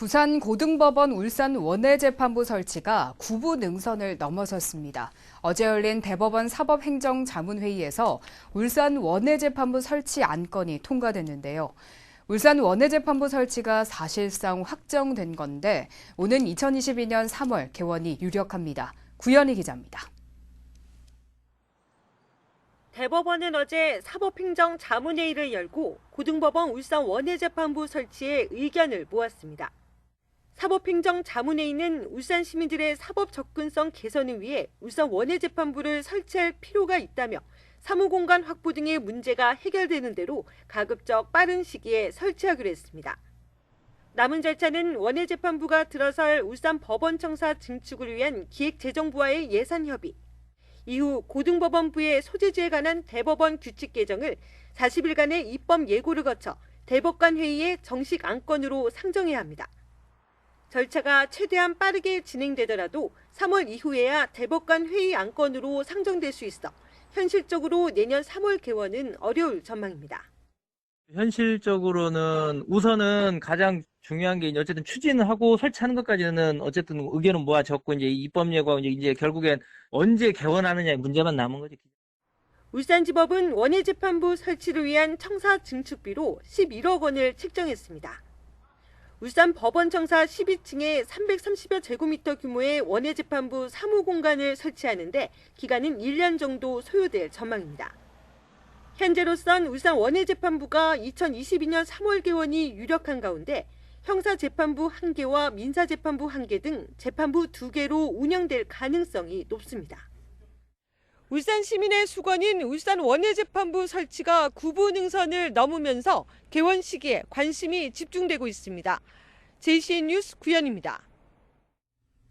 부산 고등법원 울산 원외재판부 설치가 구부 능선을 넘어섰습니다. 어제 열린 대법원 사법행정자문회의에서 울산 원외재판부 설치 안건이 통과됐는데요. 울산 원외재판부 설치가 사실상 확정된 건데 오는 2022년 3월 개원이 유력합니다. 구현희 기자입니다. 대법원은 어제 사법행정 자문회의를 열고 고등법원 울산 원외재판부 설치에 의견을 모았습니다. 사법행정 자문회의는 울산 시민들의 사법 접근성 개선을 위해 울산 원외재판부를 설치할 필요가 있다며 사무공간 확보 등의 문제가 해결되는 대로 가급적 빠른 시기에 설치하기로 했습니다. 남은 절차는 원외재판부가 들어설 울산 법원청사 증축을 위한 기획재정부와의 예산 협의, 이후 고등법원부의 소재지에 관한 대법원 규칙 개정을 40일간의 입법 예고를 거쳐 대법관 회의에 정식 안건으로 상정해야 합니다. 절차가 최대한 빠르게 진행되더라도 3월 이후에야 대법관 회의 안건으로 상정될 수 있어 현실적으로 내년 3월 개원은 어려울 전망입니다. 현실적으로는 우선은 가장 중요한 게 이제 어쨌든 추진을 하고 설치하는 것까지는 어쨌든 의견은 모아졌고 이제 입법 예고하고 이제, 이제 결국엔 언제 개원하느냐의 문제만 남은 거지. 울산지법은 원외재판부 설치를 위한 청사 증축비로 11억 원을 책정했습니다. 울산 법원청사 12층에 330여 제곱미터 규모의 원외재판부 사무공간을 설치하는데 기간은 1년 정도 소요될 전망입니다. 현재로선 울산 원외재판부가 2022년 3월 개원이 유력한 가운데 형사재판부 1개와 민사재판부 1개 등 재판부 2개로 운영될 가능성이 높습니다. 울산 시민의 수건인 울산 원외재판부 설치가 구부 능선을 넘으면서 개원 시기에 관심이 집중되고 있습니다. JCN 뉴스 구현입니다.